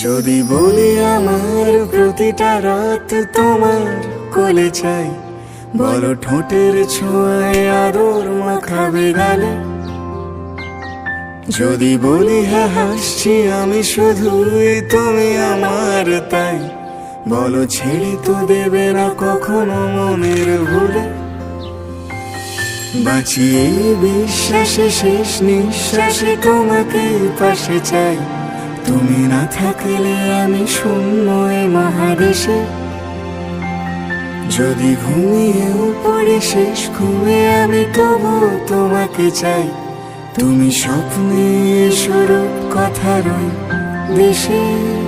যদি বলি আমার প্রতিটা রাত তোমার কোলে চাই, বলো ঠোঁটের ছোঁয়ায় আদর মাখাবে গালে যদি বলি হ্যাঁ হাসছি আমি শুধুই তুমি আমার তাই, বলো ছেড়ে তো দেবে না কখনো মনের ভুলে। বাঁচিয়ে বিশ্বাসে শেষ নিঃশ্বাসে তোমাকে পাশে চাই তুমি না থাকলে আমি শূন্য মহাদেশে। যদি ঘুমিয়েও উপরে শেষ, ঘুমে আমি তবু তোমাকে চাই। তুমি স্বপ্নে স্বরূপ কথা রয় দেশে।